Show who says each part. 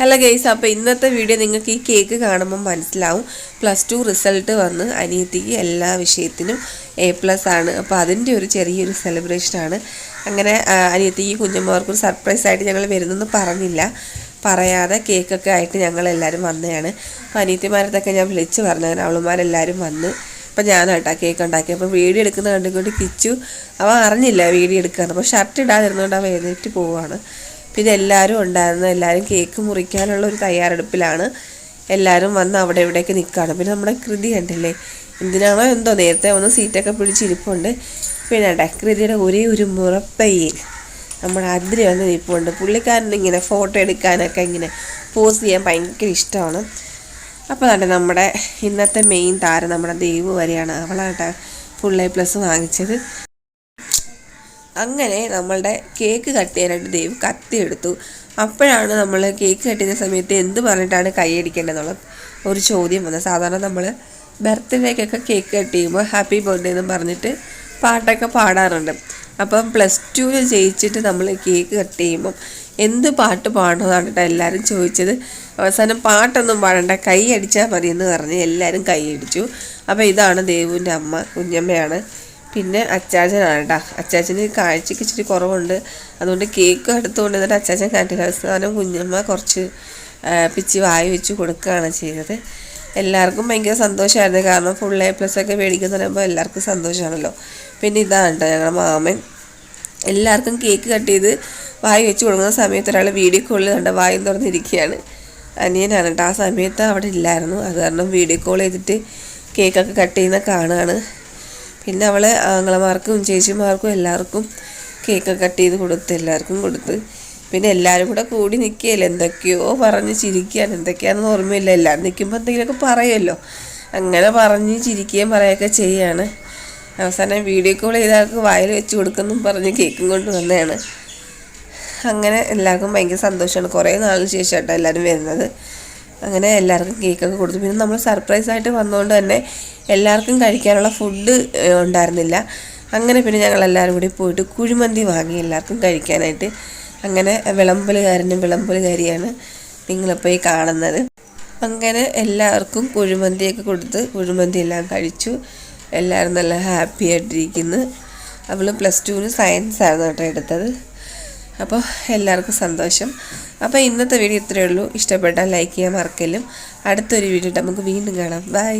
Speaker 1: Hello guys അപ്പോൾ ഇന്നത്തെ video നിങ്ങൾക്ക് ഈ കേക്ക് കാണുമ്പോൾ മനസ്സിലാവും. പ്ലസ് ടു റിസൾട്ട് വന്ന് അനിയത്തിക്ക് എല്ലാ വിഷയത്തിനും എ പ്ലസ് ആണ്. അപ്പോൾ അതിന്റെ ഒരു ചെറിയൊരു സെലിബ്രേഷനാണ് അങ്ങനെ അനിയത്തിക്ക് കുഞ്ഞമ്മമാർക്കൊരു സർപ്രൈസ് ആയിട്ട് ഞങ്ങൾ വരുന്നെന്ന് പറഞ്ഞില്ല. പറയാതെ കേക്കൊക്കെ ആയിട്ട് ഞങ്ങൾ ഞങ്ങളെല്ലാവരും വന്നതാണ്. അപ്പോൾ അനിയത്തിമാരത്തൊക്കെ ഞാൻ വിളിച്ച് പറഞ്ഞു. അങ്ങനെ അവളുമാരെല്ലാവരും വന്ന്. അപ്പം ഞാനാട്ടാ കേക്ക് ഉണ്ടാക്കി അപ്പോൾ വീഡിയോ എടുക്കുന്ന കണ്ടുകൊണ്ട് കിച്ചു. അവൻ അറിഞ്ഞില്ല വീഡിയോ എടുക്കാന്ന്. അപ്പോൾ ഷർട്ട് ഇടാതിരുന്നുകൊണ്ട് അവൻ എഴുന്നേറ്റ് പോവുകയാണ് പിന്നെ എല്ലാവരും ഉണ്ടായിരുന്നു. എല്ലാവരും കേക്ക് മുറിക്കാനുള്ള ഒരു തയ്യാറെടുപ്പിലാണ് എല്ലാവരും വന്ന് അവിടെ ഇവിടെയൊക്കെ നിൽക്കുകയാണ്. പിന്നെ നമ്മുടെ കൃതി കണ്ടില്ലേ? എന്തിനാണോ എന്തോ നേരത്തെ ഒന്ന് സീറ്റൊക്കെ പിടിച്ചിരിപ്പുണ്ട് പിന്നെ ഡക്രതിയുടെ ഒരേ ഒരു മുറപ്പയ്യൻ. നമ്മുടെ അതിരി വന്ന് നിൽപ്പുണ്ട്. പുള്ളിക്കാരൻ ഇങ്ങനെ ഫോട്ടോ എടുക്കാനൊക്കെ ഇങ്ങനെ പോസ് ചെയ്യാൻ ഭയങ്കര ഇഷ്ടമാണ്. അപ്പോൾ തന്നെ നമ്മുടെ ഇന്നത്തെ മെയിൻ താരം നമ്മുടെ ദേവ് വരെയാണ്. അവളാട്ടെ ഫുൾ എ പ്ലസ് വാങ്ങിച്ചത്. അങ്ങനെ നമ്മളുടെ കേക്ക് കട്ട് ചെയ്യാനായിട്ട് ദേവ് കത്തി എടുത്തു. അപ്പോഴാണ് നമ്മൾ കേക്ക് കട്ട് ചെയ്യുന്ന സമയത്ത് എന്ത് പറഞ്ഞിട്ടാണ് കൈയടിക്കേണ്ടതെന്നുള്ള ഒരു ചോദ്യം വന്നത്. സാധാരണ നമ്മൾ ബർത്ത്ഡേക്കൊക്കെ കേക്ക് കട്ട് ചെയ്യുമ്പോൾ ഹാപ്പി ബർത്ത്ഡേ എന്ന് പറഞ്ഞിട്ട് പാട്ടൊക്കെ പാടാറുണ്ട്. അപ്പം പ്ലസ് ടുവിൽ ജയിച്ചിട്ട് നമ്മൾ കേക്ക് കട്ട് ചെയ്യുമ്പം എന്ത് പാട്ട് പാടണമെന്നാണ് കേട്ടോ എല്ലാവരും ചോദിച്ചത്. അവസാനം പാട്ടൊന്നും പാടണ്ട കൈ അടിച്ചാൽ മതി എന്ന് പറഞ്ഞ് എല്ലാവരും കൈ അടിച്ചു. അപ്പോൾ ഇതാണ് ദേവുവിന്റെ അമ്മ കുഞ്ഞമ്മയാണ് പിന്നെ അച്ചാച്ചനാണ് കേട്ടോ അച്ചാച്ചന് കാഴ്ചയ്ക്ക് ഇച്ചിരി കുറവുണ്ട്. അതുകൊണ്ട് കേക്ക് എടുത്തുകൊണ്ട് എന്നിട്ട് അച്ചാച്ചൻ കാട്ടില്ല അവസാനം കുഞ്ഞമ്മ കുറച്ച് പിച്ചി വായി വെച്ച് കൊടുക്കുകയാണ് ചെയ്തത്. എല്ലാവർക്കും ഭയങ്കര സന്തോഷമായിരുന്നു. കാരണം ഫുൾ എ പ്ലസ് ഒക്കെ മേടിക്കുന്ന പറയുമ്പോൾ എല്ലാവർക്കും സന്തോഷമാണല്ലോ. പിന്നെ ഇതാണ് കേട്ടോ ഞങ്ങളുടെ മാമൻ. എല്ലാവർക്കും കേക്ക് കട്ട് ചെയ്ത് വായി വെച്ച് കൊടുക്കുന്ന സമയത്ത് ഒരാൾ വീഡിയോ കോളിൽ കണ്ട വായി തുറന്നിരിക്കുകയാണ്. അനിയനാണ് കേട്ടോ ആ സമയത്ത് അവിടെ ഇല്ലായിരുന്നു. അത് കാരണം വീഡിയോ കോൾ ചെയ്തിട്ട് കേക്കൊക്കെ കട്ട് ചെയ്യുന്ന കാണുകയാണ്. പിന്നെ അവളെ ആങ്ങളമാർക്കും ചേച്ചിമാർക്കും എല്ലാവർക്കും കേക്ക് കട്ട് ചെയ്ത് കൊടുത്ത് എല്ലാവർക്കും കൊടുത്ത്. പിന്നെ എല്ലാവരും കൂടെ കൂടി നിൽക്കുകയല്ലേ എന്തൊക്കെയോ പറഞ്ഞ് ചിരിക്കുകയാണ് എന്തൊക്കെയാണെന്ന് ഓർമ്മയില്ല. എല്ലാവരും നിൽക്കുമ്പോൾ എന്തെങ്കിലുമൊക്കെ പറയുമല്ലോ. അങ്ങനെ പറഞ്ഞ് ചിരിക്കുകയും പറയുകയൊക്കെ ചെയ്യാണ്. അവസാനം വീഡിയോ കോൾ ചെയ്ത ആൾക്ക് വായിൽ വെച്ച് കൊടുക്കുന്നു പറഞ്ഞ് കേക്കും കൊണ്ട് വന്നതാണ്. അങ്ങനെ എല്ലാവർക്കും ഭയങ്കര സന്തോഷമാണ്. കുറേ നാളിന് ശേഷമായിട്ടോ എല്ലാവരും വരുന്നത്. അങ്ങനെ എല്ലാവർക്കും കേക്കൊക്കെ കൊടുത്തു. പിന്നെ നമ്മൾ സർപ്രൈസ് ആയിട്ട് വന്നതുകൊണ്ട് തന്നെ എല്ലാവർക്കും കഴിക്കാനുള്ള ഫുഡ് ഉണ്ടായിരുന്നില്ല. അങ്ങനെ പിന്നെ ഞങ്ങൾ എല്ലാവരും കൂടി പോയിട്ട് കുഴിമന്തി വാങ്ങി എല്ലാവർക്കും കഴിക്കാനായിട്ട്. അങ്ങനെ വിളമ്പലുകാരനും വിളമ്പലുകാരിയാണ് നിങ്ങളിപ്പോൾ ഈ കാണുന്നത്. അങ്ങനെ എല്ലാവർക്കും കുഴിമന്തിയൊക്കെ കൊടുത്ത് കുഴിമന്തി എല്ലാം കഴിച്ചു. എല്ലാവരും നല്ല ഹാപ്പി ആയിട്ടിരിക്കുന്നു. അവൾ പ്ലസ് ടുവിന് സയൻസ് ആയിരുന്നു കേട്ടോ എടുത്തത്. അപ്പോൾ എല്ലാവർക്കും സന്തോഷം. അപ്പോൾ ഇന്നത്തെ വീഡിയോ ഇത്രയേ ഉള്ളൂ. ഇഷ്ടപ്പെട്ടാൽ ലൈക്ക് ചെയ്യാൻ മറക്കലും അടുത്തൊരു വീഡിയോ നമുക്ക് വീണ്ടും കാണാം. ബൈ